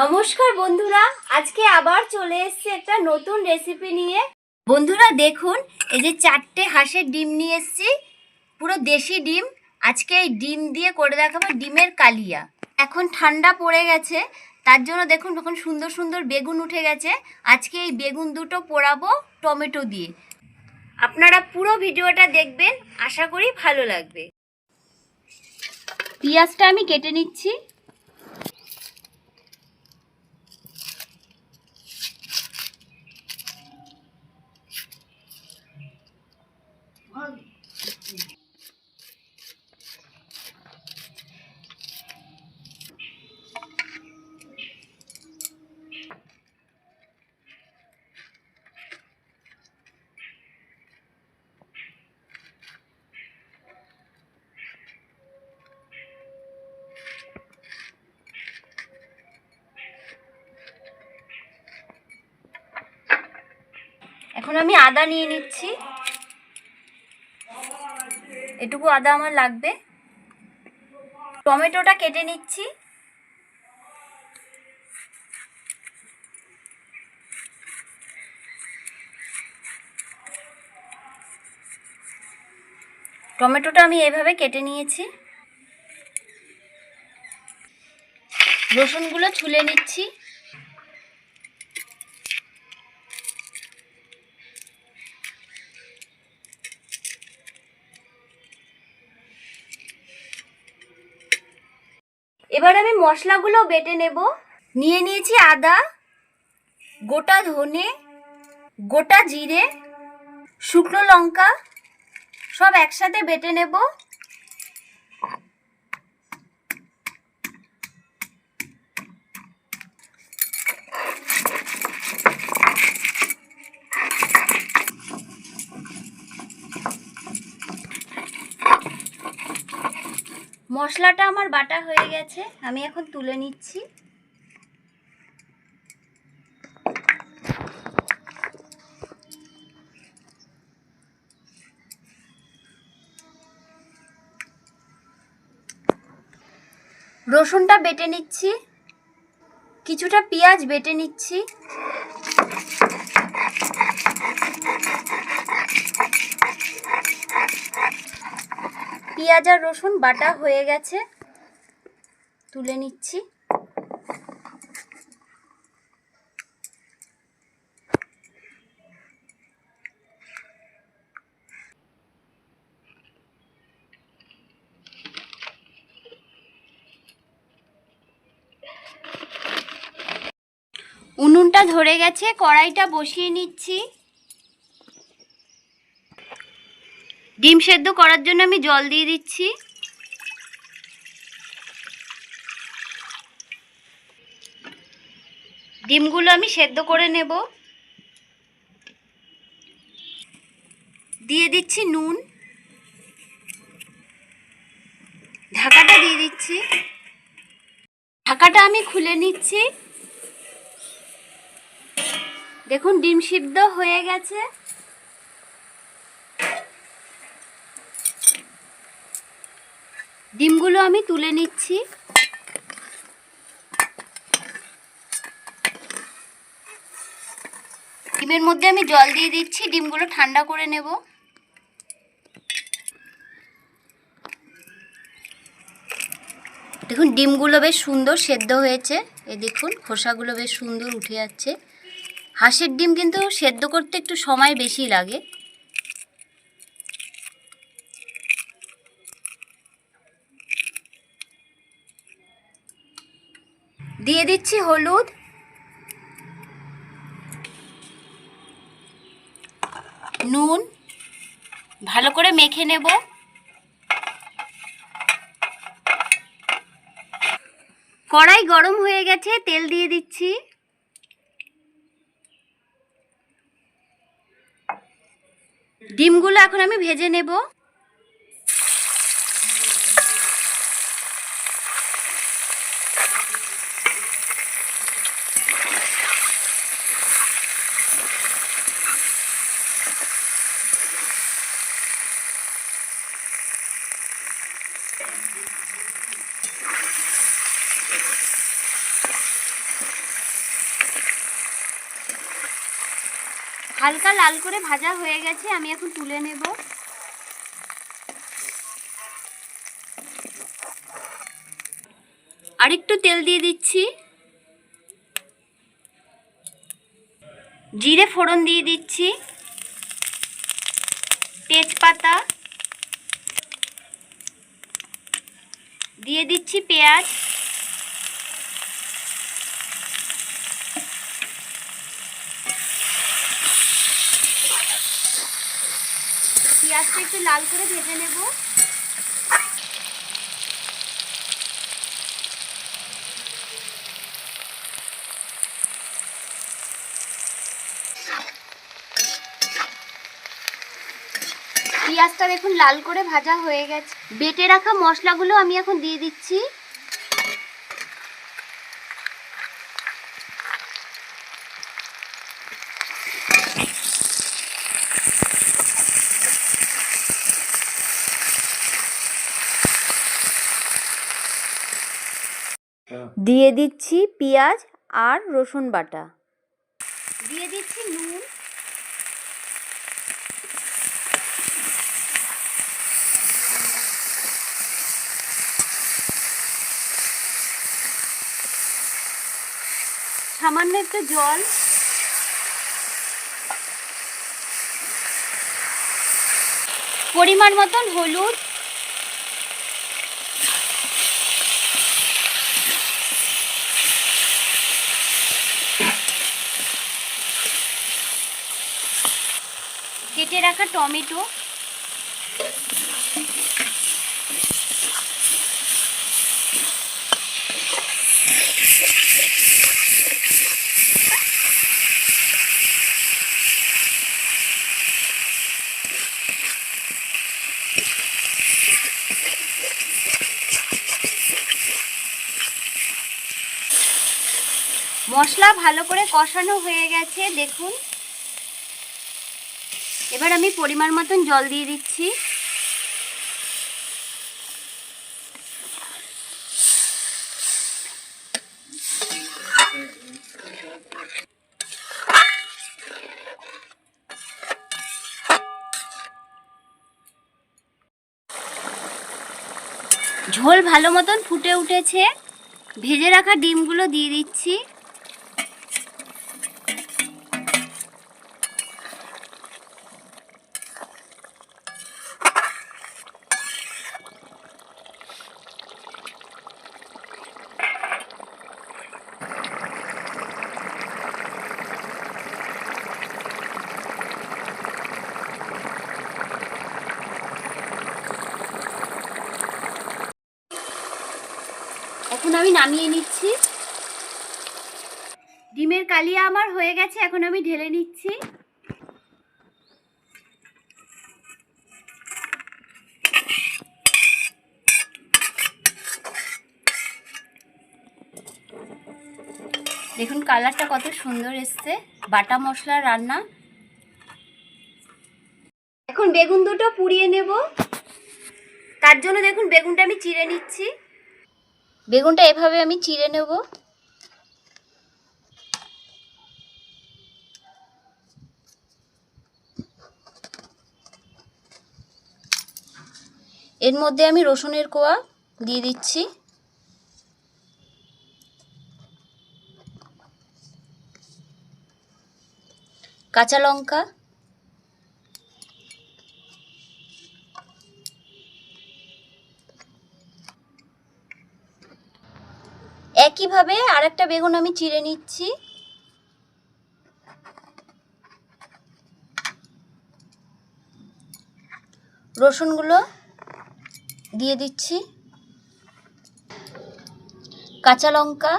নমস্কার বন্ধুরা, আজকে আবার চলে এসেছি একটা নতুন রেসিপি নিয়ে। বন্ধুরা, দেখুন, এই যে চারটে হাঁসের ডিম নিয়ে এসেছি, পুরো দেশি ডিম। আজকে এই ডিম দিয়ে করে দেখাবো ডিমের কালিয়া। এখন ঠান্ডা পড়ে গেছে, তার জন্য দেখুন এখন সুন্দর সুন্দর বেগুন উঠে গেছে, আজকে এই বেগুন দুটো পোড়াবো টমেটো দিয়ে। আপনারা পুরো ভিডিওটা দেখবেন, আশা করি ভালো লাগবে। পেঁয়াজটা আমি কেটে নিচ্ছি। এখন আমি আদা নিয়ে নিচ্ছি। এটুকু আদা আমার লাগবে। টমেটোটা কেটে নিচ্ছি। টমেটোটা আমি এভাবে কেটে নিয়েছি। রসুনগুলো ছুলে নিচ্ছি। এবার আমি মশলাগুলো বেটে নেব। নিয়ে নিয়েছি আদা, গোটা ধনে, গোটা জিরে, শুকনো লঙ্কা, সব একসাথে বেটে নেব। মশলাটা আমার বাটা হয়ে গেছে, আমি এখন তুলে নিচ্ছি। রসুনটা বেটে নিচ্ছি, কিছুটা পেঁয়াজ বেটে নিচ্ছি। পেঁয়াজ আর রসুন বাটা হয়ে গেছে। তুলে নিচ্ছি। উনুনটা ধরে গেছে কড়াইটা বসিয়ে নিচ্ছি। ডিম সেদ্ধ করার জন্য আমি জল দিয়ে দিচ্ছি। ডিমগুলো আমি সেদ্ধ করে নেব। দিয়ে দিচ্ছি নুন। ঢাকাটা দিয়ে দিচ্ছি। ঢাকাটা আমি খুলে নিচ্ছি। দেখুন, ডিম সিদ্ধ হয়ে গেছে। ডিমগুলো আমি তুলে নিচ্ছি। ডিমের মধ্যে আমি জল দিয়ে দিচ্ছি, ডিমগুলো ঠান্ডা করে নেব। দেখুন, ডিমগুলো বেশ সুন্দর সেদ্ধ হয়েছে। এই দেখুন, খোসাগুলো বেশ সুন্দর উঠে যাচ্ছে। হাঁসের ডিম কিন্তু সেদ্ধ করতে একটু সময় বেশি লাগে। দিয়ে দিচ্ছি হলুদ। নুন ভালো করে মেখে নেব। কড়াই গরম হয়ে গেছে, তেল দিয়ে দিচ্ছি। ডিমগুলো এখন আমি ভেজে নেব। হালকা লাল করে ভাজা হয়ে গেছে, আমি এখন তুলে নেব। আরেকটু তেল দিয়ে দিচ্ছি। জিরে ফোড়ন দিয়ে দিচ্ছি। তেজপাতা। দিয়ে দিচ্ছি পেঁয়াজ। পেঁয়াজটা একটু লাল করে ভেজে নেব। পেঁয়াজটা দেখুন লাল করে ভাজা হয়ে গেছে। বেটে রাখা মশলাগুলো আমি এখন দিয়ে দিচ্ছি। দিয়ে দিচ্ছি পেঁয়াজ আর রসুন বাটা। দিয়ে দিচ্ছি নুন। সামান্য একটু জল। পরিমাণ মতন হলুদ। কেটে রাখা টমেটো। মশলা ভালো করে কষানো হয়ে গেছে দেখুন। এবার আমি পরিমাণ মতন জল দিয়ে দিচ্ছি। ঝোল ভালো মতন ফুটে উঠেছে। ভেজে রাখা ডিমগুলো দিয়ে দিচ্ছি। এখন আমি নামিয়ে নিচ্ছি। ডিমের কালিয়া আমার হয়ে গেছে, এখন আমি ঢেলে নিচ্ছি। দেখুন কালারটা কত সুন্দর এসছে, বাটা মশলা রান্না। এখন বেগুন দুটো পুড়িয়ে নেব। তার জন্য দেখুন বেগুনটা আমি চিড়ে নিচ্ছি। বেগুনটা এভাবে আমি চিড়ে নেব। এর মধ্যে আমি রসুনের কোয়া দিয়ে দিচ্ছি। কাঁচা লঙ্কা একইভাবে আরেকটা বেগুন আমি চিড়ে নিচ্ছি। রসুনগুলো দিয়ে দিচ্ছি। কাঁচা লঙ্কা।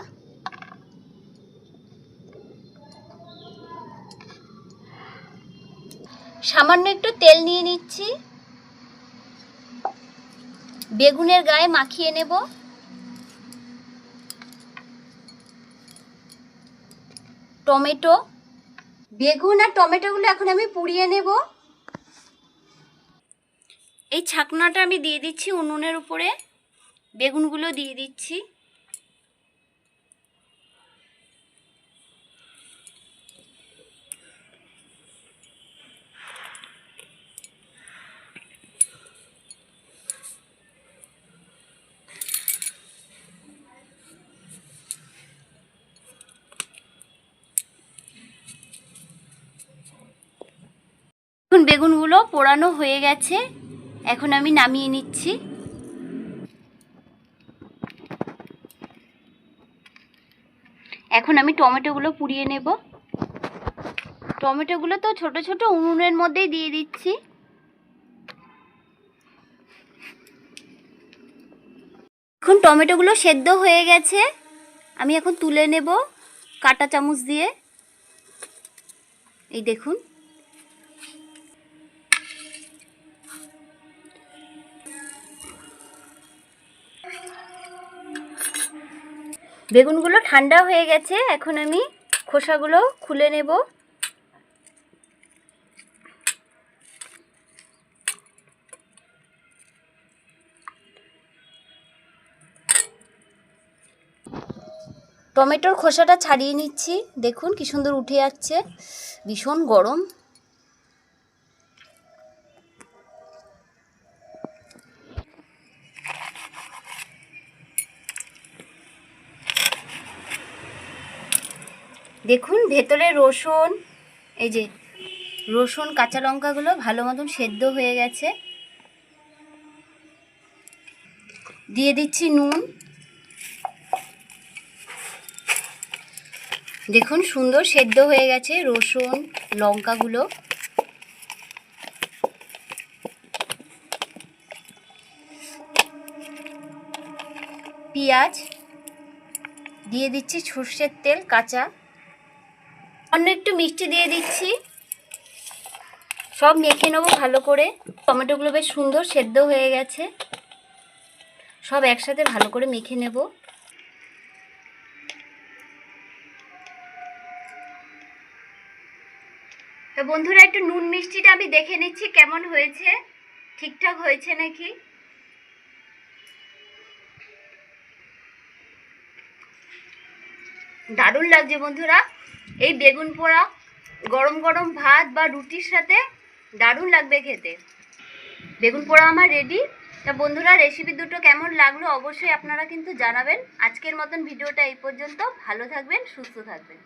সামান্য একটু তেল নিয়ে নিচ্ছি। বেগুনের গায়ে মাখিয়ে নেব। টমেটো। বেগুন আর টমেটোগুলো এখন আমি পুড়িয়ে নেব। এই ছাকনাটা আমি দিয়ে দিচ্ছি উনুনের উপরে। বেগুনগুলো দিয়ে দিচ্ছি। বেগুনগুলো পোড়ানো হয়ে গেছে। এখন আমি নামিয়ে নিচ্ছি। এখন আমি টমেটোগুলো পুড়িয়ে নেব। টমেটোগুলো তো ছোট ছোট উনুনের মধ্যেই দিয়ে দিচ্ছি। এখন টমেটোগুলো সেদ্ধ হয়ে গেছে। আমি এখন তুলে নেব কাটা চামচ দিয়ে। এই দেখুন। বেগুনগুলো ঠান্ডা হয়ে গেছে, এখন আমি খোসাগুলো খুলে নেব। টমেটোর খোসাটা ছাড়িয়ে নিচ্ছি, দেখুন কি সুন্দর উঠে যাচ্ছে ভীষণ গরম। দেখুন, ভেতরে রসুন, এই যে রসুন, কাঁচা লঙ্কাগুলো ভালো মতন সেদ্ধ হয়ে গেছে। দিয়ে দিচ্ছি নুন। দেখুন, সুন্দর সেদ্ধ হয়ে গেছে রসুন, লঙ্কাগুলো। পেঁয়াজ, দিয়ে দিচ্ছি সর্ষের তেল, কাঁচা। অন্য একটু মিষ্টি দিয়ে দিচ্ছি। সব মেখে নেব ভালো করে। টমেটোগুলো বেশ সুন্দর সেদ্ধ হয়ে গেছে। সব একসাথে ভালো করে মেখে নেব। বন্ধুরা, একটু নুন মিষ্টিটা আমি দেখে নিচ্ছি, কেমন হয়েছে? ঠিকঠাক হয়েছে নাকি? দারুণ লাগছে বন্ধুরা। এই বেগুন পোড়া, গরম গরম ভাত বা রুটির সাথে দারুণ লাগবে খেতে। বেগুন পোড়া আমার রেডি তা বন্ধুরা রেসিপি দুটো কেমন লাগল অবশ্যই আপনারা কিন্তু জানাবেন। আজকের মতন ভিডিওটা এই পর্যন্ত। ভালো থাকবেন, সুস্থ থাকবেন।